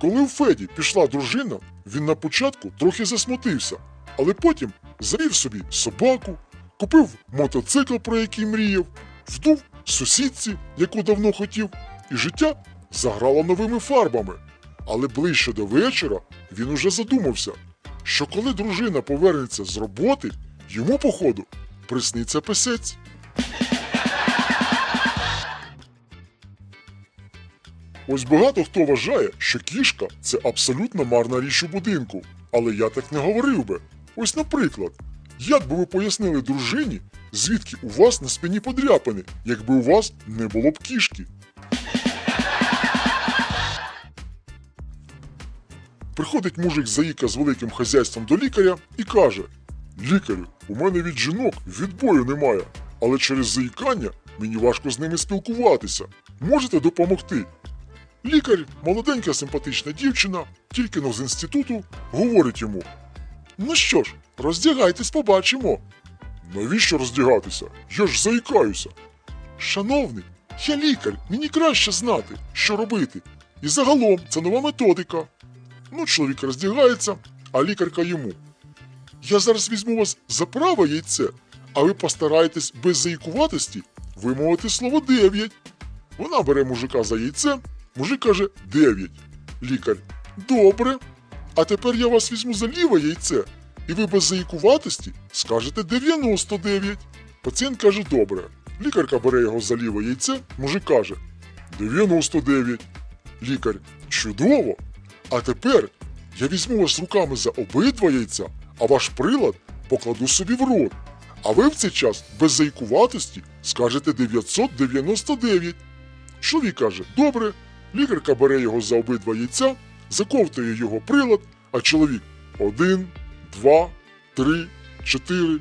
Коли у Феді пішла дружина, він на початку трохи засмутився, але потім завів собі собаку, купив мотоцикл, про який мріяв, вдув сусідці, яку давно хотів, і життя заграло новими фарбами. Але ближче до вечора він уже задумався, що коли дружина повернеться з роботи, йому, походу, присниться писець. Ось багато хто вважає, що кішка це абсолютно марна річ у будинку. Але я так не говорив би. Ось, наприклад, як би ви пояснили дружині, звідки у вас на спині подряпини, якби у вас не було б кішки? Приходить мужик заїка з великим хазяйством до лікаря і каже: Лікарю, у мене від жінок відбою немає, але через заїкання мені важко з ними спілкуватися. Можете допомогти? Лікар, молоденька симпатична дівчина, тільки но з інституту, говорить йому: Ну що ж, роздягайтесь, побачимо. Навіщо роздягатися? Я ж заїкаюся. Шановний, я лікар, мені краще знати, що робити. І загалом це нова методика. Ну, чоловік роздягається, а лікарка йому. Я зараз візьму вас за праве яйце, а ви постараєтесь без заїкуватості вимовити слово дев'ять. Вона бере мужика за яйце, мужик каже дев'ять. Лікар. Добре. А тепер я вас візьму за ліве яйце, і ви без заїкуватості скажете 99. Пацієнт каже добре. Лікарка бере його за ліве яйце, мужик каже 99. Лікар. Чудово. А тепер я візьму вас руками за обидва яйця, а ваш прилад покладу собі в рот. А ви в цей час без заїкуватості скажете 999. Чоловік каже, добре. Лікарка бере його за обидва яйця, заковтує його прилад, а чоловік один, два, три, чотири,